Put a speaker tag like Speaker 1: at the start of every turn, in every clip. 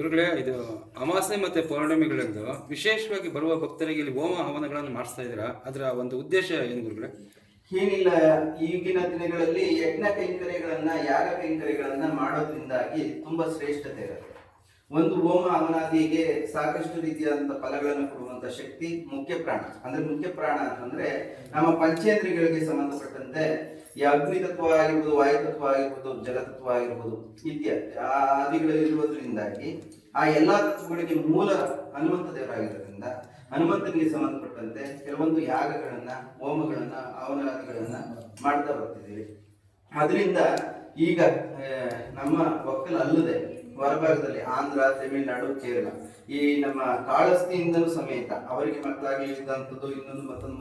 Speaker 1: ಗುರುಗಳೇ, ಇದು ಅಮಾಸೆ ಮತ್ತು ಪೌರ್ಣಿಮೆಗಳಂದು ವಿಶೇಷವಾಗಿ ಬರುವ ಭಕ್ತರಿಗೆ ಇಲ್ಲಿ ಹೋಮ ಹವನಗಳನ್ನು ಮಾಡಿಸ್ತಾ ಇದ್ದೀರಾ? ಅದರ ಒಂದು ಉದ್ದೇಶ ಏನು ಗುರುಗಳೇ?
Speaker 2: ಏನಿಲ್ಲ ಈಗಿನ ದಿನಗಳಲ್ಲಿ ಯಜ್ಞ ಕೈಂಕರ್ಯಗಳನ್ನ, ಯಾಗ ಕೈಂಕರ್ಯಗಳನ್ನ ಮಾಡೋದ್ರಿಂದಾಗಿ ತುಂಬಾ ಶ್ರೇಷ್ಠತೆ ಇರುತ್ತೆ. ಒಂದು ಹೋಮ ಹವನಾದಿಗೆ ಸಾಕಷ್ಟು ರೀತಿಯಾದಂತಹ ಫಲಗಳನ್ನು ಕೊಡುವಂತ ಶಕ್ತಿ ಮುಖ್ಯ ಪ್ರಾಣ. ಅಂದ್ರೆ ಮುಖ್ಯ ಪ್ರಾಣ ಅಂತಂದ್ರೆ ನಮ್ಮ ಪಂಚೇಂದ್ರಿಯಗಳಿಗೆ ಸಂಬಂಧಪಟ್ಟಂತೆ ಈ ಅಗ್ನಿ ತತ್ವ ಆಗಿರ್ಬೋದು ವಾಯು ತತ್ವ ಆಗಿರ್ಬೋದು ಜಲತತ್ವ ಆಗಿರ್ಬೋದು ಇತ್ಯಾದಿ ಆ ಆದಿಗಳಲ್ಲಿರುವುದರಿಂದಾಗಿ ಆ ಎಲ್ಲಾ ತತ್ವಗಳಿಗೆ ಮೂಲ ಹನುಮಂತ ದೇವರಾಗಿರೋದ್ರಿಂದ ಹನುಮಂತನಿಗೆ ಸಂಬಂಧಪಟ್ಟಂತೆ ಕೆಲವೊಂದು ಯಾಗಗಳನ್ನ, ಹೋಮಗಳನ್ನ ಅವನಾದಿಗಳನ್ನ ಮಾಡ್ತಾ ಬರ್ತಿದ್ದೀವಿ. ಅದರಿಂದ ಈಗ ನಮ್ಮ ಒಕ್ಕಲ ಅಲ್ಲದೆ ಹೊರಭಾಗದಲ್ಲಿ ಆಂಧ್ರ, ತಮಿಳುನಾಡು, ಕೇರಳ ಈ ನಮ್ಮ ಕಾಳಸ್ತಿಯಿಂದಲೂ ಸಮೇತ ಅವರಿಗೆ ಮಕ್ಕಳಾಗಿ ಇದ್ದಂಥದ್ದು ಇನ್ನೊಂದು ಮತ್ತೊಂದು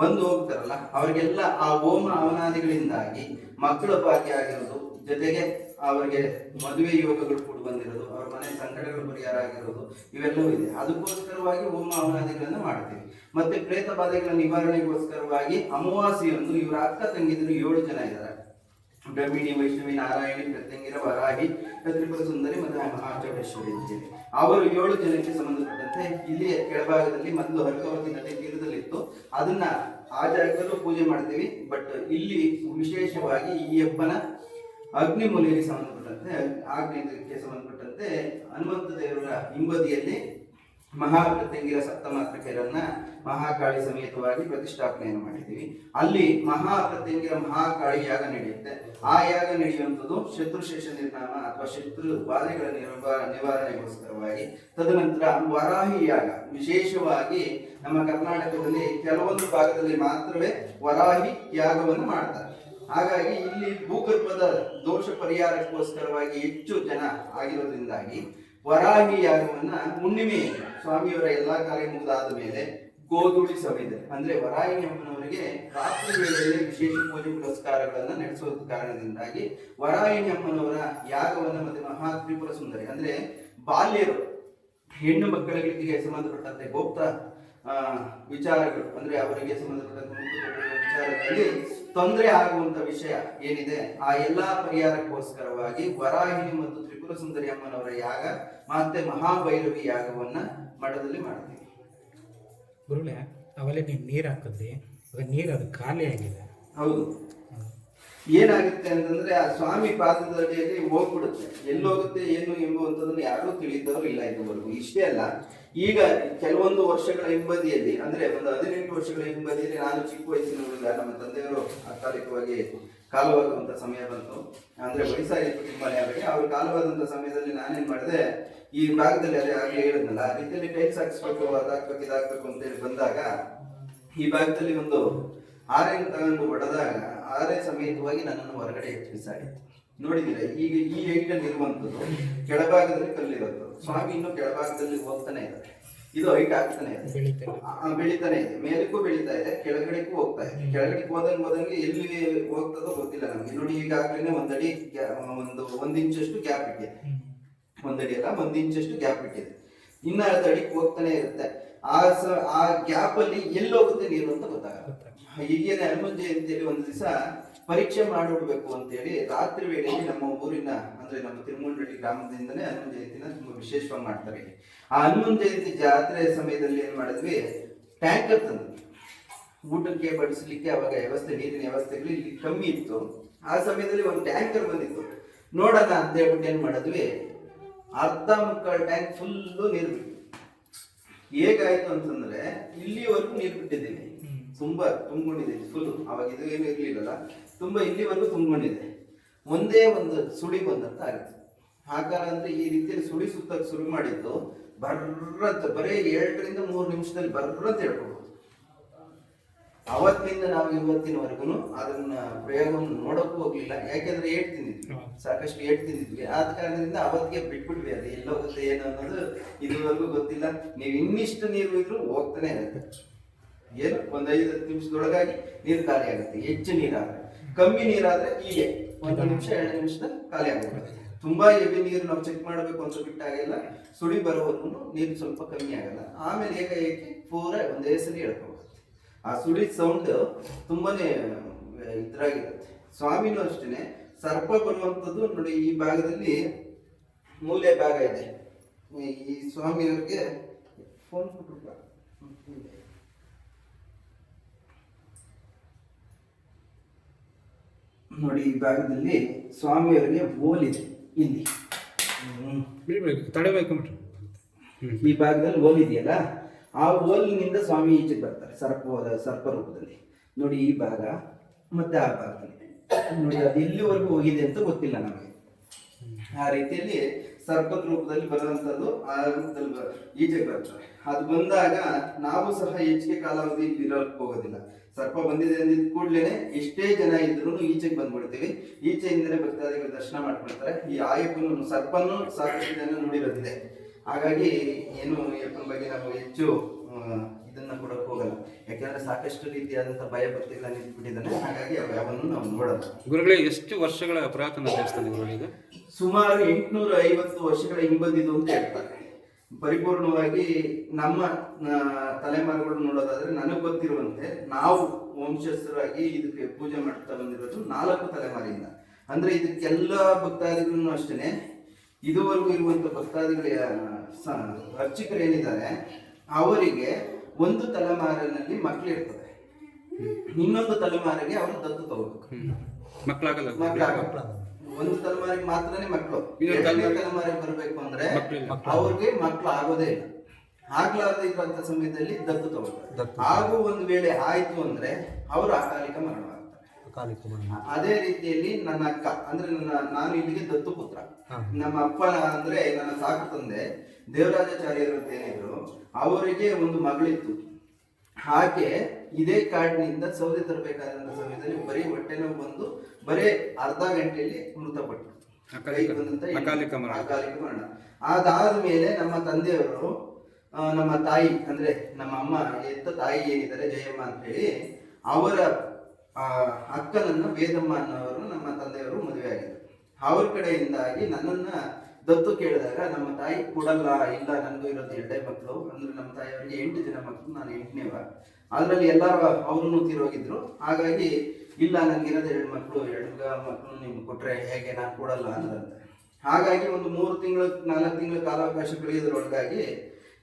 Speaker 2: ಬಂದು ಹೋಗ್ತಾರಲ್ಲ, ಅವರಿಗೆಲ್ಲ ಆ ಹೋಮ ಅವನಾದಿಗಳಿಂದಾಗಿ ಮಕ್ಕಳ ಭಾಗ್ಯ ಆಗಿರೋದು, ಜೊತೆಗೆ ಅವರಿಗೆ ಮದುವೆ ಯೋಗಗಳು ಕೂಡ ಬಂದಿರೋದು, ಅವ್ರ ಮನೆ ಸಂಕಟಗಳು ಪರಿಹಾರ ಆಗಿರೋದು, ಇವೆಲ್ಲವೂ ಇದೆ. ಅದಕ್ಕೋಸ್ಕರವಾಗಿ ಹೋಮ ಅವನಾದಿಗಳನ್ನ ಮಾಡ್ತೀವಿ. ಮತ್ತೆ ಪ್ರೇತ ಬಾಧೆಗಳ ನಿವಾರಣೆಗೋಸ್ಕರವಾಗಿ ಅಮಾವಾಸ್ಯೆಯೊಂದು ಇವರ ಅಕ್ಕ ತಂಗಿದ್ರು ಏಳು ಜನ ಇದ್ದಾರೆ. ಬ್ರಹ್ಮಿಣಿ ವೈಷ್ಣವಿ ನಾರಾಯಣಿ ಪ್ರತ್ಯಂಗಿರ ವರಾಹಿ ತ್ರಿಪುರ ಸುಂದರಿ ಮತ್ತು ಅಂತೇಳಿ ಅವರು ಏಳು ಜನಕ್ಕೆ ಸಂಬಂಧಪಟ್ಟಂತೆ ಇಲ್ಲಿ ಕೆಳಭಾಗದಲ್ಲಿ ಮೊದಲು ಹರ್ಕವತಿ ನದಿ ತೀರದಲ್ಲಿತ್ತು. ಅದನ್ನ ಆ ಜಾಗದಲ್ಲೂ ಪೂಜೆ ಮಾಡ್ತೀವಿ. ಬಟ್ ಇಲ್ಲಿ ವಿಶೇಷವಾಗಿ ಈ ಹಬ್ಬನ ಅಗ್ನಿಮೂಲಿಗೆ ಸಂಬಂಧಪಟ್ಟಂತೆ ಆಗ್ನೇಯಕ್ಕೆ ಸಂಬಂಧಪಟ್ಟಂತೆ ಹನುಮಂತ ದೇವರ ಹಿಂಬದಿಯಲ್ಲಿ ಮಹಾಪ್ರತ್ಯಂಗಿರ ಸಪ್ತಮಾತೃಕೆಯರನ್ನ ಮಹಾಕಾಳಿ ಸಮೇತವಾಗಿ ಪ್ರತಿಷ್ಠಾಪನೆಯನ್ನು ಮಾಡಿದ್ದೀವಿ. ಅಲ್ಲಿ ಮಹಾಪ್ರತ್ಯಂಗಿರ ಮಹಾಕಾಳಿ ಯಾಗ ನಡೆಯುತ್ತೆ? ಆ ಯಾಗ ನಡೆಯುವಂಥದ್ದು ಶತ್ರುಶೇಷ ನಿರ್ನಾಮ ಅಥವಾ ಶತ್ರು ಬಾಧೆಗಳ ನಿರ್ವಾ, ನಿವಾರಣೆಗೋಸ್ಕರವಾಗಿ. ತದನಂತರ ವರಾಹಿ ಯಾಗ. ವಿಶೇಷವಾಗಿ ನಮ್ಮ ಕರ್ನಾಟಕದಲ್ಲಿ ಕೆಲವೊಂದು ಭಾಗದಲ್ಲಿ ಮಾತ್ರವೇ ವರಾಹಿ ಯಾಗವನ್ನು ಮಾಡ್ತಾರೆ. ಹಾಗಾಗಿ ಇಲ್ಲಿ ಭೂಗರ್ಭದ ದೋಷ ಪರಿಹಾರಕ್ಕೋಸ್ಕರವಾಗಿ ಹೆಚ್ಚು ಜನ ಆಗಿರೋದ್ರಿಂದಾಗಿ ವರಾಹಿ ಯಾಗವನ್ನ ಹುಣ್ಣಿಮೆ ಸ್ವಾಮಿಯವರ ಎಲ್ಲಾ ಕಾರ್ಯ ಮುಗಿದಾದ ಮೇಲೆ ಗೋಧುಳಿ ಸವಿದೆ. ಅಂದ್ರೆ ವರಾಹಿಣಿ ಅಮ್ಮನವರಿಗೆ ರಾತ್ರಿ ವೇಳೆಯಲ್ಲಿ ವಿಶೇಷ ಪೂಜೆ ಪುರಸ್ಕಾರಗಳನ್ನ ನಡೆಸುವ ಕಾರಣದಿಂದಾಗಿ ವರಾಹಿಣಿ ಅಮ್ಮನವರ ಯಾಗವನ್ನ ಮತ್ತೆ ಮಹಾತ್ರಿಪುರ ಸುಂದರಿ, ಅಂದ್ರೆ ಬಾಲ್ಯರು, ಹೆಣ್ಣು ಮಕ್ಕಳಿಗೆ ಸಂಬಂಧಪಟ್ಟಂತೆ ಗೋಪ್ತ ವಿಚಾರಗಳು, ಅಂದ್ರೆ ಅವರಿಗೆ ಸಂಬಂಧಪಟ್ಟಂತೆ ವಿಚಾರಗಳಲ್ಲಿ ತೊಂದರೆ ಆಗುವಂತ ವಿಷಯ ಏನಿದೆ, ಆ ಎಲ್ಲಾ ಪರಿಹಾರಕ್ಕೋಸ್ಕರವಾಗಿ ವರಾಹಿಣಿ ಮತ್ತು ಸುಂದರಿ ಅಮ್ಮನವರ ಯಾಗ ಮತ್ತೆ ಮಹಾಭೈರವಿ ಯಾಗವನ್ನ ಮಠದಲ್ಲಿ ಮಾಡ್ತೀವಿ.
Speaker 3: ಗುರುಳೆ ಅವಲೆ ನೀವು ನೀರು ಹಾಕಿದ್ರಿ ಇವಾಗ ನೀರು ಅದು ಖಾಲಿ ಆಗಿದೆ.
Speaker 2: ಹೌದು. ಏನಾಗುತ್ತೆ ಅಂತಂದ್ರೆ ಆ ಸ್ವಾಮಿ ಪಾತ್ರದಲ್ಲಿ ಹೋಗ್ಬಿಡುತ್ತೆ. ಎಲ್ಲೋಗುತ್ತೆ ಏನು ಎಂಬುವಂಥದ್ದನ್ನು ಯಾರೂ ತಿಳಿದವರು ಇಲ್ಲ ಇದುವರೆಗೂ. ಇಷ್ಟೇ ಅಲ್ಲ ಈಗ ಕೆಲವೊಂದು ವರ್ಷಗಳ ಹಿಂಬದಿಯಲ್ಲಿ ಅಂದ್ರೆ ಒಂದು ಹದಿನೆಂಟು ವರ್ಷಗಳ ಹಿಂಬದಿಯಲ್ಲಿ ನಾನು ಚಿಕ್ಕ ವಯಸ್ಸಿನ ಹುಡುಗ ನಮ್ಮ ತಂದೆಯವರು ಅಕಾಲಿಕವಾಗಿ ಕಾಲವಾಗುವಂತ ಸಮಯ ಬಂತು. ಅಂದ್ರೆ ವಯಸ್ಸಾಗಿತ್ತು ತುಂಬಾನೇ ಅವರಿಗೆ ಅವ್ರು ಕಾಲವಾದಂತ ಸಮಯದಲ್ಲಿ ನಾನೇನು ಮಾಡಿದೆ, ಈ ಭಾಗದಲ್ಲಿ ಅದೇ ಆಗ್ಲೇ ಹೇಳಿದ್ನಲ್ಲ, ಆ ರೀತಿಯಲ್ಲಿ ಟೈಲ್ಸ್ ಹಾಕ್ಸ್ಬೇಕು ಅದಾಕ್ಬೇಕು, ಇದಾಕ್ಬೇಕು ಅಂತೇಳಿ ಬಂದಾಗ, ಈ ಭಾಗದಲ್ಲಿ ಒಂದು ಆರೆಯನ್ನು ತಗೊಂಡು ಹೊಡೆದಾಗ, ಆರೆ ಸಮೇತವಾಗಿ ನನ್ನನ್ನು ಹೊರಗಡೆ ಎತ್ತಿ ನೋಡಿದ್ರೆ ಈಗ ಈ ಹೈಟಲ್ಲಿ ಇರುವಂಥದ್ದು ಕೆಳಭಾಗದಲ್ಲಿ ಕಲ್ಲಿರೋದು ಸ್ವಾಮಿ ಇನ್ನು ಕೆಳಭಾಗದಲ್ಲಿ ಹೋಗ್ತಾನೆ ಇದೆ ಇದು ಹೈಟ್ ಆಗ್ತಾನೆ ಬೆಳೀತಾನೆ. ಇದೆ ಮೇಲಕ್ಕೂ ಬೆಳಿತಾ ಇದೆ ಕೆಳಗಡೆಗೂ ಹೋಗ್ತಾ ಇದೆ. ಕೆಳಗಡೆ ಹೋದಂಗೆ ಹೋದಂಗೆ ಎಲ್ಲಿ ಹೋಗ್ತದೋ ಗೊತ್ತಿಲ್ಲ ನಮ್ಗೆ. ನೋಡಿ ಈಗಾಗ್ಲೇ ಒಂದಡಿ ಒಂದು ಒಂದ್ ಇಂಚಷ್ಟು ಗ್ಯಾಪ್ ಇಟ್ಟಿದೆ ಒಂದಡಿ ಅಲ್ಲ ಒಂದ್ ಇಂಚಷ್ಟು ಗ್ಯಾಪ್ ಇಟ್ಟಿದೆ ಇನ್ನ ಅರ್ಧ ಅಡಿಗೆ ಹೋಗ್ತಾನೆ ಇರುತ್ತೆ. ಆ ಸ ಆ ಗ್ಯಾಪ್ ಅಲ್ಲಿ ಎಲ್ಲಿ ಹೋಗುತ್ತೆ ನೀರು ಅಂತ ಗೊತ್ತಾಗಲ್ಲ. ಈಗೇನೆ ಹನುಮಂತ ಜಯಂತಿಯಲ್ಲಿ ಒಂದು ದಿವಸ ಪರೀಕ್ಷೆ ಮಾಡಿಬಿಡ್ಬೇಕು ಅಂತೇಳಿ ರಾತ್ರಿ ವೇಳೆಯಲ್ಲಿ ನಮ್ಮ ಊರಿನ ಅಂದ್ರೆ ನಮ್ಮ ತಿರುಮುಂಡಳ್ಳಿ ಗ್ರಾಮದಿಂದನೇ ಹನುಮನ್ ಜಯಂತಿನ ತುಂಬಾ ವಿಶೇಷವಾಗಿ ಮಾಡ್ತಾರೆ. ಆ ಹನುಮನ್ ಜಯಂತಿ ಜಾತ್ರೆ ಸಮಯದಲ್ಲಿ ಏನ್ ಮಾಡಿದ್ವಿ? ಟ್ಯಾಂಕರ್ ತಂದ್ವಿ. ಊಟಕ್ಕೆ ಬಡಿಸ್ಲಿಕ್ಕೆ ಅವಾಗ ವ್ಯವಸ್ಥೆ ನೀರಿನ ವ್ಯವಸ್ಥೆಗಳು ಇಲ್ಲಿ ಕಮ್ಮಿ ಇತ್ತು. ಆ ಸಮಯದಲ್ಲಿ ಒಂದು ಟ್ಯಾಂಕರ್ ಬಂದಿತ್ತು. ನೋಡೋಣ ಅಂತ ಹೇಳ್ಬಿಟ್ಟು ಏನ್ ಮಾಡಿದ್ವಿ? ಅರ್ಧ ಮುಕ್ಕಾಲು ಟ್ಯಾಂಕ್ ಫುಲ್ಲು ನೀರು ಬಿಟ್ಟು ಹೇಗಾಯ್ತು ಅಂತಂದ್ರೆ ಇಲ್ಲಿವರೆಗೂ ನೀರು ಬಿಟ್ಟಿದ್ದೀನಿ. ತುಂಬಾ ತುಂಬಿಕೊಂಡಿದ್ದೀನಿ ಫುಲ್ ಅವಾಗ ಇದು ಏನು ಇರ್ಲಿಲ್ಲಲ್ಲ? ತುಂಬಾ ಇಲ್ಲಿವರೆಗೂ ತುಂಬಿಕೊಂಡಿದೆ. ಒಂದೇ ಒಂದು ಸುಳಿ ಬಂದಂತ ಆಗುತ್ತೆ. ಆಕಾರ ಅಂದ್ರೆ ಈ ರೀತಿಯಲ್ಲಿ ಸುಳಿ ಸುತ್ತಕ್ಕೆ ಶುರು ಮಾಡಿದ್ದು ಬರ್ರಂತ ಬರೀ ಎರಡರಿಂದ ಮೂರು ನಿಮಿಷದಲ್ಲಿ ಬರ್ರಂತ ಹೇಳ್ಕೊಬಹುದು ಅವತ್ತಿನಿಂದ ನಾವು ಇವತ್ತಿನವರೆಗೂ ಅದನ್ನ ಪ್ರಯೋಗವನ್ನು ನೋಡೋಕ್ಕೂ ಹೋಗ್ಲಿಲ್ಲ. ಯಾಕೆಂದ್ರೆ ಏಟ್ ತಿಂದಿದ್ವಿ. ಸಾಕಷ್ಟು ಏಟ್ ತಿಂದಿದ್ವಿ. ಆದ ಕಾರಣದಿಂದ ಅವತ್ತಿಗೆ ಬಿಟ್ಬಿಟ್ವಿ ಅದು ಎಲ್ಲೋಗುತ್ತೆ ಏನು ಅನ್ನೋದು ಇದುವರೆಗೂ ಗೊತ್ತಿಲ್ಲ. ನೀವು ಇನ್ನಿಷ್ಟು ನೀರು ಇದ್ರು ಹೋಗ್ತಾನೆ ಇರುತ್ತೆ. ಏನು? ಒಂದ್ ಐದು ಹತ್ತು ನಿಮಿಷದೊಳಗಾಗಿ ನೀರು ಖಾಲಿ ಆಗುತ್ತೆ. ಹೆಚ್ಚು ನೀರಾದ್ರೆ ಕಮ್ಮಿ ನೀರಾದ್ರೆ ಹೀಗೆ. ಒಂದು ನಿಮಿಷ ಎರಡು ನಿಮಿಷದಲ್ಲಿ ಖಾಲಿ ಆಗುತ್ತೆ. ತುಂಬಾ ಹೆವಿ ನೀರು ನಾವು ಚೆಕ್ ಮಾಡಬೇಕು ಅಂತ ಬಿಟ್ಟಾಗೆಲ್ಲ ಸುಳಿ ಬರೋವರೆಗೂ ನೀರು ಸ್ವಲ್ಪ ಕಮ್ಮಿ ಆಗಲ್ಲ. ಆಮೇಲೆ ಏಕ ಏಕಾಏಕಿ ಪೂರ ಒಂದೇ ಸಲ ಹೇಳ್ಕೊಬೇಕು ಆ ಸುಳಿ ಸೌಂಡ್ ತುಂಬಾನೇ ಇದ್ರಾಗಿರುತ್ತೆ. ಸ್ವಾಮಿನೂ ಅಷ್ಟೇನೆ ಸರ್ಪ ಬರುವಂಥದ್ದು ನೋಡಿ ಈ ಭಾಗದಲ್ಲಿ ಮೂಲೆ ಭಾಗ ಇದೆ. ಈ- ಸ್ವಾಮಿಯವ್ರಿಗೆ ಫೋನ್ ಕೊಟ್ರು ನೋಡಿ ಈ ಭಾಗದಲ್ಲಿ ಸ್ವಾಮಿಯವರಿಗೆ ಓಲಿದೆ ಇಲ್ಲಿ. ಬಿಡಬೇಕು
Speaker 1: ಬಿಡಿ ಬಿಡಿ ತಡೆಬೇಕು
Speaker 2: ಈ ಭಾಗದಲ್ಲಿ ಓಲ್ ಇದೆಯಲ್ಲ ಆ ಓಲಿನಿಂದ ಸ್ವಾಮಿ ಈಚೆಗೆ ಬರ್ತಾರೆ ಸರ್ಪ ಸರ್ಪ ರೂಪದಲ್ಲಿ. ನೋಡಿ ಈ ಭಾಗ ಮತ್ತೆ ಆ ಭಾಗದಲ್ಲಿ. ನೋಡಿ ಅದು ಎಲ್ಲಿವರೆಗೂ ಹೋಗಿದೆ ಅಂತ ಗೊತ್ತಿಲ್ಲ ನಮಗೆ. ಆ ರೀತಿಯಲ್ಲಿ ಸರ್ಪದ ರೂಪದಲ್ಲಿ ಬರುವಂತದ್ದು ಆ ರೂಪದಲ್ಲಿ ಬರ ಈಚೆಗೆ ಬರ್ತಾರೆ ಅದು ಬಂದಾಗ ನಾವು ಸಹ ಹೆಚ್ಚಿಗೆ ಕಾಲಾವಧಿ ಇರೋಕ್ ಹೋಗೋದಿಲ್ಲ. ಸರ್ಪ ಬಂದಿದೆ ಅಂದಿದ್ ಕೂಡ್ಲೇನೆ ಎಷ್ಟೇ ಜನ ಇದ್ರು ಈಚೆಗೆ ಬಂದ್ಬಿಡ್ತೀವಿ. ಈಚೆಯಿಂದಲೇ ಭಕ್ತಾದಿಗಳು ದರ್ಶನ ಮಾಡ್ಕೊಳ್ತಾರೆ ಈ ಆಯಪ್ಪನು ಸರ್ಪನ್ನು ಸಾಕಷ್ಟು ನೋಡಿರೋದಿದೆ. ಹಾಗಾಗಿ ಏನು ಅಯ್ಯಪ್ಪನ ಬಗ್ಗೆ ನಾವು ಹೆಚ್ಚು ಇದನ್ನ ಕೊಡಕ್ ಹೋಗಲ್ಲ. ಯಾಕಂದ್ರೆ ಸಾಕಷ್ಟು ರೀತಿಯಾದಂತಹ ಭಯ ಭಕ್ತಿಗಳನ್ನ ನಿಂತ್ಬಿಟ್ಟಿದ್ದಾನೆ ಹಾಗಾಗಿ ಯಾವನ್ನು ನಾವು ನೋಡೋದು.
Speaker 1: ಗುರುಗಳೇ ಎಷ್ಟು ವರ್ಷಗಳ ಪುರಾತನ ದೇವಸ್ಥಾನ ಗುರುಗಳಿಗೆ
Speaker 2: ಸುಮಾರು ಎಂಟುನೂರ ಐವತ್ತು ವರ್ಷಗಳ ಹಿಂಬಂದಿದ್ದು ಅಂತ ಹೇಳ್ತಾರೆ. ಪರಿಪೂರ್ಣವಾಗಿ ನಮ್ಮ ತಲೆಮಾರುಗಳು ನೋಡೋದಾದ್ರೆ ನನಗೆ ಗೊತ್ತಿರುವಂತೆ ನಾವು ವಂಶಸ್ಥರಾಗಿ ಇದಕ್ಕೆ ಪೂಜೆ ಮಾಡ್ತಾ ಬಂದಿರೋದು ನಾಲ್ಕು ತಲೆಮಾರಿಯಿಂದ ಅಂದ್ರೆ ಇದಕ್ಕೆಲ್ಲ ಭಕ್ತಾದಿಗಳನ್ನು ಅಷ್ಟೇನೆ. ಇದುವರೆಗೂ ಇರುವಂತ ಭಕ್ತಾದಿಗಳ ಅರ್ಚಕರು ಏನಿದ್ದಾರೆ ಅವರಿಗೆ ಒಂದು ತಲೆಮಾರಿನಲ್ಲಿ ಮಕ್ಕಳಿರ್ತದೆ ಇನ್ನೊಂದು ತಲೆಮಾರಿಗೆ ಅವರು ದತ್ತು ತಗೋಬೇಕು.
Speaker 1: ಮಕ್ಕಳಾಗಲ್ಲ
Speaker 2: ಮಕ್ಕಳಾಗಲ್ಲ. ಒಂದು ತಲೆಮಾರಿಗೆ ಮಾತ್ರನೇ ಮಕ್ಕಳು
Speaker 1: ತಲೆಮಾರಿಗೆ
Speaker 2: ಬರಬೇಕು ಅಂದ್ರೆ. ಅವ್ರಿಗೆ ಮಕ್ಕಳು ಆಗೋದೇ ಇಲ್ಲ. ಆಗ್ಲಾರ್ದೆ ಇರುವಂತ ಸಮಯದಲ್ಲಿ ದತ್ತು ತಗೋತಾರೆ ಹಾಗೂ ಒಂದು ವೇಳೆ ಆಯ್ತು ಅಂದ್ರೆ ಅವರು ಅಕಾಲಿಕ ಮರಣವಾಗ್ತಾರೆ. ಅದೇ ರೀತಿಯಲ್ಲಿ ನನ್ನ ಅಕ್ಕ ಅಂದ್ರೆ ನನ್ನ ನಾನು ಇಲ್ಲಿಗೆ ದತ್ತು ಪುತ್ರ. ನಮ್ಮ ಅಪ್ಪ ಅಂದ್ರೆ ನನ್ನ ಸಾಕು ತಂದೆ ದೇವರಾಜಾಚಾರ್ಯರು ಅಂತ ಏನಿದ್ರು ಅವರಿಗೆ ಒಂದು ಮಗಳಿತ್ತು. ಹಾಗೆ ಇದೇ ಕಾಡಿನಿಂದ ಸೌದೆ ತರಬೇಕಾದಂತ ಸಮಯದಲ್ಲಿ ಬರೀ ಹೊಟ್ಟೆ ನೋವು ಬಂದು ಬರೀ ಅರ್ಧ ಗಂಟೆಯಲ್ಲಿ ಮೃತಪಟ್ಟರು.
Speaker 1: ಅಕಾಲಿಕ- ಮರಣ.
Speaker 2: ಅದಾದ ಮೇಲೆ ನಮ್ಮ ತಂದೆಯವರು ನಮ್ಮ ತಾಯಿ ಅಂದ್ರೆ ನಮ್ಮ ಅಮ್ಮ ಎತ್ತ ತಾಯಿ ಏನಿದ್ದಾರೆ ಜಯಮ್ಮ ಅಂತ ಹೇಳಿ ಅವರ ಅಕ್ಕನನ್ನ ವೇದಮ್ಮ ಅನ್ನೋರು ನಮ್ಮ ತಂದೆಯವರು ಮದುವೆ ಆಗಿದ್ರು. ಅವ್ರ ಕಡೆಯಿಂದಾಗಿ ನನ್ನನ್ನ ದತ್ತು ಕೇಳಿದಾಗ ನಮ್ಮ ತಾಯಿ ಕೊಡಲ್ಲ, ಇಲ್ಲ ನನಗೂ ಇರೋದು ಎರಡೇ ಮಕ್ಕಳು ಅಂದ್ರೆ ನಮ್ಮ ತಾಯಿಯವರಿಗೆ ಎಂಟು ಜನ ಮಕ್ಕಳು ನಾನು ಎಂಟನೇವ ಅದರಲ್ಲಿ ಎಲ್ಲರೂ ಅವರು ತಿರೋಗಿದ್ರು. ಹಾಗಾಗಿ, ಇಲ್ಲ ನನಗಿರೋದು ಎರಡು ಮಕ್ಕಳು ಎರಡು ಮಕ್ಕಳು ನಿಮ್ಗೆ ಕೊಟ್ಟರೆ ಹೇಗೆ, ನಾನು ಕೊಡಲ್ಲ ಅನ್ನದಂತೆ ಹಾಗಾಗಿ ಒಂದು ಮೂರು ತಿಂಗಳು, ನಾಲ್ಕು ತಿಂಗಳ ಕಾಲಾವಕಾಶ ಕಳೆಯೋದ್ರೊಳಗಾಗಿ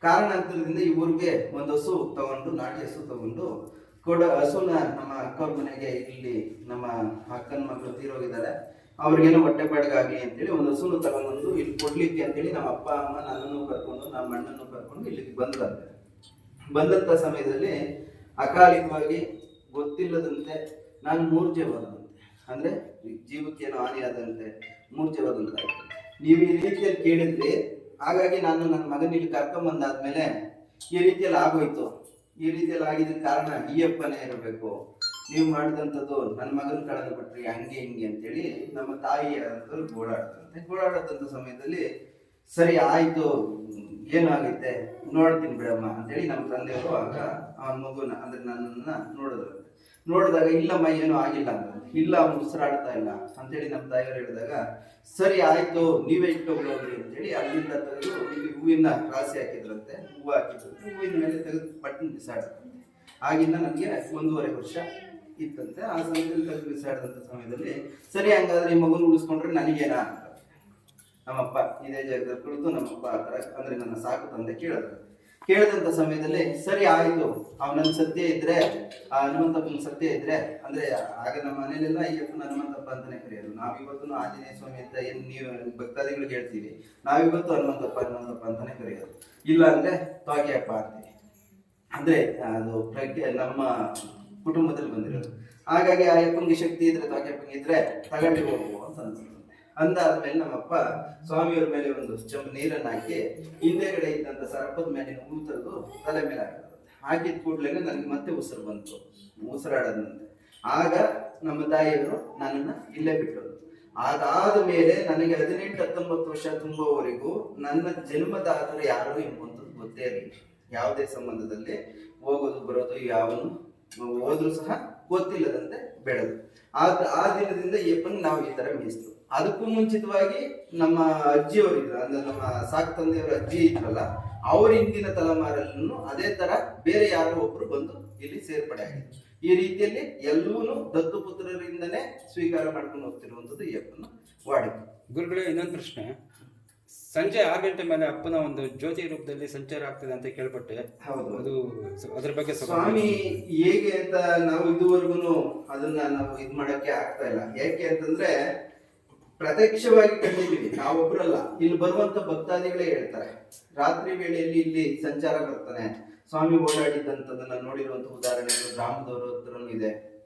Speaker 2: ಕಾರಣಾಂತರದಿಂದ ಈ ಊರಿಗೆ ಒಂದು ಹಸು ತಗೊಂಡು, ನಾಟಿ ಹಸು ತಗೊಂಡು ಕೊಡ, ಹಸುನ ನಮ್ಮ ಅಕ್ಕವ್ರ ಮನೆಗೆ ಇಲ್ಲಿ ನಮ್ಮ ಅಕ್ಕನ ಮಕ್ಕಳು ತೀರೋಗಿದ್ದಾರೆ ಅವ್ರಿಗೇನೋ ಹೊಟ್ಟೆ ಪಾಡಿಗಾಗ್ಲಿ ಅಂತೇಳಿ ಒಂದು ಹಸುನು ತಗೊಂಡ್ಬಂದು ಇಲ್ಲಿ ಕೊಡ್ಲಿಕ್ಕೆ ಅಂತೇಳಿ ನಮ್ಮ ಅಪ್ಪ, ಅಮ್ಮ ನನ್ನನ್ನು ಕರ್ಕೊಂಡು, ನಮ್ಮ ಅಣ್ಣನ್ನು ಕರ್ಕೊಂಡು ಇಲ್ಲಿಗೆ ಬಂದ್ರಂತೆ ಬಂದಂತ ಸಮಯದಲ್ಲಿ ಅಕಾಲಿಕವಾಗಿ ಗೊತ್ತಿಲ್ಲದಂತೆ ನಾನು ಮೂರ್ಛೆ ಹೋದಂತೆ ಅಂದ್ರೆ ಜೀವಕ್ಕೇನೋ ಹಾನಿ ಆದಂತೆ ಮೂರ್ಛೆ ಹೋದಂತಾಯ್ತು ನೀವು ಈ ರೀತಿಯಲ್ಲಿ ಕೇಳಿದ್ರಿ, ಹಾಗಾಗಿ ನಾನು ನನ್ನ ಮಗನ ಇಲ್ಲಿ ಕರ್ಕೊಂಬಂದಾದ್ಮೇಲೆ ಈ ರೀತಿಯಲ್ಲಿ ಆಗೋಯ್ತು. ಈ ರೀತಿಯಲ್ಲಿ ಆಗಿದ್ದ ಕಾರಣ ಈ ಅಪ್ಪನೇ ಇರಬೇಕು. ನೀವು ಮಾಡಿದಂಥದ್ದು ನನ್ನ ಮಗನ ಕಳೆದು ಬಿಟ್ರಿ ಹಂಗೆ ಹಿಂಗೆ ಅಂತೇಳಿ ನಮ್ಮ ತಾಯಿ ಅಂತವ್ರು ಗೋಳಾಡ್ತಂತೆ ಗೋಳಾಡೋದಂಥ ಸಮಯದಲ್ಲಿ, ಸರಿ ಆಯಿತು ಏನಾಗುತ್ತೆ ನೋಡ್ತೀನಿ ಬಿಡಮ್ಮ ಅಂತೇಳಿ ನಮ್ಮ ತಂದೆಯವರು ಆಗ ಅವನ ಮಗುನ, ಅಂದ್ರೆ ನನ್ನನ್ನು ನೋಡಿದ್ರು ನೋಡಿದಾಗ, ಇಲ್ಲಮ್ಮ, ಏನೂ ಆಗಿಲ್ಲ ಅಂತ. ಇಲ್ಲ ಉಸಿರಾಡ್ತಾ ಇಲ್ಲ ಅಂತೇಳಿ ನಮ್ಮ ತಾಯಿಯವರು ಹೇಳಿದಾಗ, ಸರಿ ಆಯಿತು, ನೀವೇ ಇಟ್ಟೋಗ್ಲಿ ಹೋಗ್ರಿ ಅಂತೇಳಿ ಅಲ್ಲಿಂದ ತೆಗೆದು ಇಲ್ಲಿ ಹೂವಿನ ರಾಸಿ ಹಾಕಿದ್ರಂತೆ. ಹೂವು ಹಾಕಿದ್ರು ಹೂವಿನ ಮೇಲೆ ತೆಗೆದು ಪಟ್ಟಿನ ಬಿಸಾಡ್ತಂತೆ. ಆಗಿಂದ ನನಗೆ ಒಂದೂವರೆ ವರ್ಷ ಇತ್ತಂತೆ. ಆ ಸಮಯದಲ್ಲಿ ಬಿಸಾಡಿದಂಥ ಸಮಯದಲ್ಲಿ ಸರಿ, ಹಂಗಾದ್ರೆ ಈ ಮಗುನ ಉಳಿಸ್ಕೊಂಡ್ರೆ ನನಗೇನ ಅಂತ. ನಮ್ಮಪ್ಪ, ಇದೇ ಜಾಗದಲ್ಲಿ ಕುಳಿತು ನಮ್ಮಪ್ಪ ಥರ ಅಂದ್ರೆ ನನ್ನ ಸಾಕು ತಂದೆ ಕೇಳಿದ್ರು. ಕೇಳಿದಂತ ಸಮಯದಲ್ಲಿ ಸರಿ, ಆಯಿತು. ಅವನನ್ನ ಸತ್ಯ ಇದ್ರೆ, ಆ ಹನುಮಂತಪ್ಪನ ಸತ್ಯ ಇದ್ರೆ, ಅಂದ್ರೆ ಆಗ ನಮ್ಮ ಮನೇಲೆಲ್ಲ ಅಯ್ಯಪ್ಪನ ಹನುಮಂತಪ್ಪ ಅಂತಾನೆ ಕರೆಯೋದು. ನಾವಿವತ್ತು ಆಂಜನೇಯ ಸ್ವಾಮಿ ಅಂತ ಏನ್ ನೀವು ಭಕ್ತಾದಿಗಳಿಗೆ ಹೇಳ್ತೀವಿ ನಾವಿವತ್ತು ಹನುಮಂತಪ್ಪ ಹನುಮಂತಪ್ಪ ಅಂತಾನೆ ಕರೆಯೋದು. ಇಲ್ಲ ಅಂದ್ರೆ ತ್ವಾಕಿಯಪ್ಪ ಅಂತೀವಿ ಅಂದ್ರೆ, ಅದು ಪ್ರಜ್ಞೆ, ನಮ್ಮ ಕುಟುಂಬದಲ್ಲಿ ಬಂದಿರೋದು. ಹಾಗಾಗಿ ಆ ಯಪ್ಪಂಗಿ ಶಕ್ತಿ ಇದ್ರೆ ತ್ವಾಕಿಯಪ್ಪನಿಗೆ ಇದ್ರೆ ತಗೊಂಡು ಹೋಗುವ ಅಂತ ಅನ್ಸುತ್ತೆ. ಅಂದಾದ್ಮೇಲೆ ನಮ್ಮಪ್ಪ ಸ್ವಾಮಿಯವ್ರ ಮೇಲೆ ಒಂದು ಚಮ್ ನೀರನ್ನ ಹಾಕಿ ಹಿಂದೆಗಡೆ ಇದ್ದಂತ ಸರ್ಪದ ಮೇಲೆ ಹೂ ತಲೆ ಮೇಲೆ ಹಾಕಿದ್ರು ಹಾಕಿದ ಕೂಡ್ಲೇ ನನಗೆ ಮತ್ತೆ ಉಸಿರು ಬಂತು. ಉಸಿರಾಡದಂತೆ. ಆಗ ನಮ್ಮ ತಾಯಿಯವರು ನನ್ನನ್ನು ಇಲ್ಲೇ ಬಿಟ್ಟರು. ಅದಾದ ಮೇಲೆ ನನಗೆ ಹದಿನೆಂಟು, ಹತ್ತೊಂಬತ್ತು ವರ್ಷ ತುಂಬುವವರೆಗೂ ನನ್ನ ಜನ್ಮದಾತರು ಯಾರು ಎಂಬುವಂಥದ್ದು ಗೊತ್ತೇ ಇರಲಿಲ್ಲ. ಯಾವುದೇ ಸಂಬಂಧದಲ್ಲಿ ಹೋಗೋದು, ಬರೋದು, ಯಾವನು ಹೋದ್ರು ಸಹ ಗೊತ್ತಿಲ್ಲದಂತೆ ಬೆಳೆದು. ಆ ಆ ದಿನದಿಂದ ಏಪನ್ ನಾವು ಈ ತರ ಮೀಸ್ತು ಅದಕ್ಕೂ ಮುಂಚಿತವಾಗಿ ನಮ್ಮ ಅಜ್ಜಿಯವರು ಅಂದ್ರೆ ನಮ್ಮ ಸಾಕು ತಂದೆಯವರ ಅಜ್ಜಿ ಇದ್ರಲ್ಲ, ಅವ್ರ ಹಿಂದಿನ ತಲೆಮಾರಲ್ಲೂ ಅದೇ ತರ ಬೇರೆ ಯಾರೋ ಒಬ್ರು ಬಂದು ಇಲ್ಲಿ ಸೇರ್ಪಡೆ ಆಗಿದ್ರು. ಈ ರೀತಿಯಲ್ಲಿ ಎಲ್ಲವೂ ದತ್ತು ಪುತ್ರರಿಂದನೇ ಸ್ವೀಕಾರ ಮಾಡ್ಕೊಂಡು ಹೋಗ್ತಿರುವಂತದ್ದು ಯಪ್ಪನ ವಾಡಿಕೆ.
Speaker 1: ಗುರುಗಳೇ, ಇನ್ನೊಂದು ಪ್ರಶ್ನೆ. ಸಂಜೆ ಆರು ಗಂಟೆ ಮೇಲೆ ಅಪ್ಪನ ಒಂದು ಜ್ಯೋತಿ ರೂಪದಲ್ಲಿ ಸಂಚಾರ ಆಗ್ತದೆ ಅಂತ ಕೇಳ್ಪಟ್ಟೆ.
Speaker 2: ಹೌದು.
Speaker 1: ಅದು ಅದ್ರ ಬಗ್ಗೆ
Speaker 2: ಸ್ವಾಮಿ ಹೇಗೆ ಅಂತ ನಾವು ಇದುವರೆಗೂ ಅದನ್ನ ನಾವು ಇದ್ ಮಾಡಕ್ಕೆ ಆಗ್ತಾ ಇಲ್ಲ. ಯಾಕೆ ಅಂತಂದ್ರೆ ಪ್ರತ್ಯಕ್ಷವಾಗಿ ಕಂಡಿದ್ದೀವಿ. ನಾವೊಬ್ರಲ್ಲ. ಇಲ್ಲಿ ಬರುವಂತ ಭಕ್ತಾದಿಗಳೇ ಹೇಳ್ತಾರೆ. ರಾತ್ರಿ ವೇಳೆಯಲ್ಲಿ ಇಲ್ಲಿ ಸಂಚಾರ ಬರ್ತಾನೆ ಸ್ವಾಮಿ ಓಡಾಡಿದ್ದಂತದನ್ನ ನೋಡಿರುವಂತ ಉದಾಹರಣೆಗಳು ಗ್ರಾಮದವರ ಹತ್ರನೂ ಇದೆ.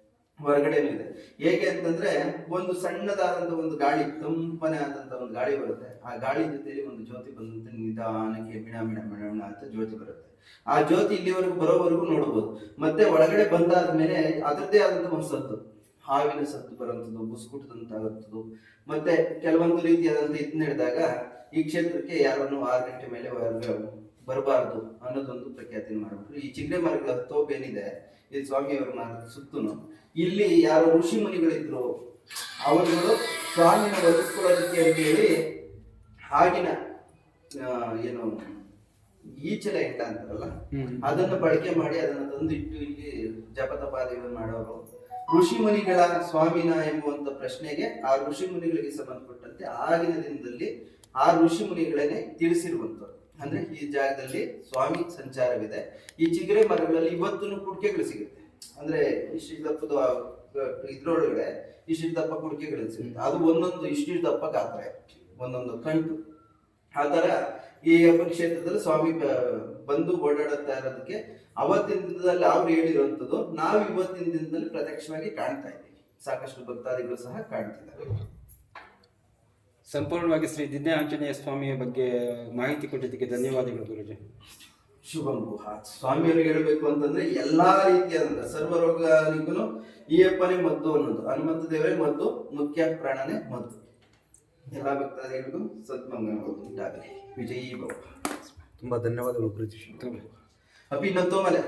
Speaker 2: ಹೊರಗಡೆನೂ ಇದೆ ಹೇಗೆ ಅಂತಂದ್ರೆ ಒಂದು ಸಣ್ಣದಾದಂತ ಒಂದು ಗಾಳಿ ತಂಪನೆ ಆದಂತ ಒಂದು ಗಾಳಿ ಬರುತ್ತೆ. ಆ ಗಾಳಿ ಜೊತೆಯಲ್ಲಿ ಒಂದು ಜ್ಯೋತಿ ಬಂದಂತ ನಿಧಾನಕ್ಕೆ ಮಿಣ ಮಿಣ ಮಿಣ ಅಂತ ಜ್ಯೋತಿ ಬರುತ್ತೆ. ಆ ಜ್ಯೋತಿ ಇಲ್ಲಿವರೆಗೂ ಬರೋವರೆಗೂ ನೋಡಬಹುದು ಮತ್ತೆ ಒಳಗಡೆ ಬಂದಾದ್ಮೇಲೆ ಅದರದೇ ಆದಂತ ಒಂದು ಸದ್ದು ಹಾವಿನ ಸದ್ದು ಬರುವಂಥದ್ದು ಬುಸ್ಕುಟದಂತಾಗುತ್ತದ್ದು ಮತ್ತೆ ಕೆಲವೊಂದು ರೀತಿಯಾದಂತ ಇದ್ ನಡೆದಾಗ ಈ ಕ್ಷೇತ್ರಕ್ಕೆ ಯಾರನ್ನು ಆರು ಗಂಟೆ ಮೇಲೆ ಬರಬಾರದು ಅನ್ನೋದೊಂದು ಪ್ರಖ್ಯಾತಿಯನ್ನು ಮಾಡಬೇಕು ಈ ಚಿಗ್ರೆ ಮರಗಳ ತೋಪೇನಿದೆ ಈ ಸ್ವಾಮಿಯವರನ್ನ ಸುತ್ತನು ಸುತ್ತೂನು. ಇಲ್ಲಿ ಯಾರು ಋಷಿ ಮುನಿಗಳಿದ್ರು. ಅವರುಗಳು ಸ್ವಾಮಿನ ಅಂತ ಹೇಳಿ ಆಗಿನ ಏನು ಈಚಲ ಇಟ್ಟ ಅಂತಾರಲ್ಲ ಅದನ್ನು ಬಳಕೆ ಮಾಡಿ ಅದನ್ನ ತಂದಿಟ್ಟು ಇಲ್ಲಿ ಜಪತಪಾದಿಗಳು ಮಾಡೋರು. ಋಷಿ ಮುನಿಗಳ ಸ್ವಾಮಿನ ಎಂಬುವಂತ ಪ್ರಶ್ನೆಗೆ ಆ ಋಷಿ ಮುನಿಗಳಿಗೆ ಸಂಬಂಧಪಟ್ಟಂತೆ ಆಗಿನ ದಿನದಲ್ಲಿ ಆ ಋಷಿ ಮುನಿಗಳನ್ನೇ ತಿಳಿಸಿರುವಂತವ್ರು. ಅಂದ್ರೆ ಈ ಜಾಗದಲ್ಲಿ ಸ್ವಾಮಿ ಸಂಚಾರವಿದೆ. ಈ ಚಿಗರೆ ಮರಗಳಲ್ಲಿ ಇವತ್ತು ಕುಡಿಕೆಗಳು ಸಿಗುತ್ತೆ. ಅಂದ್ರೆ ಇಷ್ಟು ದಪ್ಪದ ಇದ್ರೊಳಗಡೆ ಇಷ್ಟು ದಪ್ಪ ಕುಡಿಕೆಗಳು ಸಿಗುತ್ತೆ. ಅದು ಒಂದೊಂದು ಇಷ್ಟು ದಪ್ಪ ಗಾತ್ರ, ಒಂದೊಂದು ಕಂಟು. ಆ ಈ ಅಪ್ಪನ ಕ್ಷೇತ್ರದಲ್ಲಿ ಸ್ವಾಮಿ ಬಂದು ಓಡಾಡುತ್ತಾ ಇರೋದಕ್ಕೆ ಅವತ್ತಿನ ದಿನದಲ್ಲಿ ಅವ್ರು ಹೇಳಿರುವಂತದ್ದು ನಾವು ಇವತ್ತಿನ ದಿನದಲ್ಲಿ ಪ್ರತ್ಯಕ್ಷವಾಗಿ ಕಾಣ್ತಾ ಇದ್ದೀವಿ. ಸಾಕಷ್ಟು ಭಕ್ತಾದಿಗಳು ಸಹ ಕಾಣ್ತಿದ್ದಾರೆ.
Speaker 1: ಸಂಪೂರ್ಣವಾಗಿ ಶ್ರೀ ದಿನ್ಯ ಆಂಜನೇಯ ಸ್ವಾಮಿಯ ಬಗ್ಗೆ ಮಾಹಿತಿ ಕೊಟ್ಟಿದ್ದಕ್ಕೆ ಧನ್ಯವಾದಗಳು ಗುರುಜಿ.
Speaker 2: ಶುಭಂ ಗುಹಾತ್ ಸ್ವಾಮಿಯವರು ಹೇಳಬೇಕು ಅಂತಂದ್ರೆ ಎಲ್ಲಾ ರೀತಿಯಾದಂತ ಸರ್ವರೋಗನಿಗೂ ಈ ಅಪ್ಪನೇ ಮದ್ದು ಅನ್ನೋದು. ಹನುಮಂತ ದೇವರೇ ಮದ್ದು ಮುಖ್ಯ ಪ್ರಾಣನೇ ಮದ್ದು. ಎಲ್ಲ ಭಕ್ತಾದಿಗಳಿಗೂ ಸದ್ಮಂಗಲಗಳು ಉಂಟಾಗಲಿ ವಿಜಯೀ ಭವ.
Speaker 4: ತುಂಬ ಧನ್ಯವಾದಗಳು ಗುರುಜಿ.
Speaker 2: ಅಪ್ಪಿ ಇನ್ನೊಂದು ತೋಮಲೆ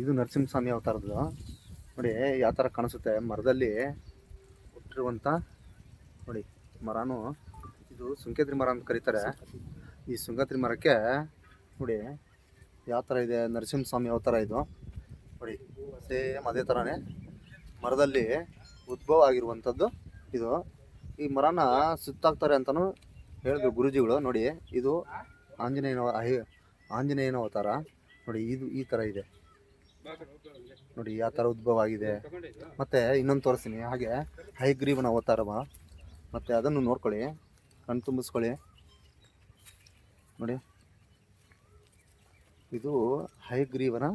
Speaker 4: ಇದು ನರಸಿಂಹಸ್ವಾಮಿ ಅವತಾರದ್ದು. ನೋಡಿ, ಯಾವ ಥರ ಕಾಣಿಸುತ್ತೆ? ಮರದಲ್ಲಿ ಹುಟ್ಟಿರುವಂಥ ನೋಡಿ, ಮರನು ಇದು ಸುಂಕೇತ್ರಿ ಮರ ಅಂತ ಕರೀತಾರೆ. ಈ ಸುಂಕೇತ್ರಿ ಮರಕ್ಕೆ, ನೋಡಿ, ಯಾವ ಥರ ಇದೆ ನರಸಿಂಹಸ್ವಾಮಿ ಅವತಾರ ಇದು. ನೋಡಿ ಸೇಮ್ ಅದೇ ಥರನೇ ಮರದಲ್ಲಿ ಉದ್ಭವ ಆಗಿರುವಂಥದ್ದು ಇದು. ಈ ಮರನ ಸುತ್ತಾಕ್ತಾರೆ ಅಂತಲೂ ಹೇಳಿದ್ರು ಗುರುಜಿಗಳು. ನೋಡಿ, ಇದು ಆಂಜನೇಯನ ಆಂಜನೇಯನ ಅವತಾರ. ನೋಡಿ, ಇದು ಈ ಥರ ಇದೆ. ನೋಡಿ ಯಾವ ಥರ ಉದ್ಭವ ಆಗಿದೆ. ಮತ್ತು ಇನ್ನೊಂದು ತೋರಿಸ್ತೀನಿ. ಹಾಗೆ ಹೈಗ್ರೀವನ ಅವತಾರವ ಮತ್ತು ಅದನ್ನು ನೋಡ್ಕೊಳ್ಳಿ. ಕಣ್ ತುಂಬಿಸ್ಕೊಳ್ಳಿ. ನೋಡಿ, ಇದು ಹೈಗ್ರೀವನ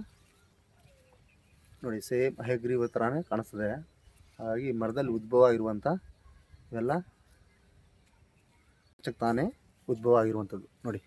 Speaker 4: ನೋಡಿ ಸೇಮ್ ಹೈಗ್ರೀವ ಥರನೇ ಕಾಣಿಸ್ತದೆ. ಹಾಗಾಗಿ ಮರದಲ್ಲಿ ಉದ್ಭವ ಆಗಿರುವಂಥ ಇವೆಲ್ಲ ತಾನೇ ಉದ್ಭವ ಆಗಿರುವಂಥದ್ದು. ನೋಡಿ.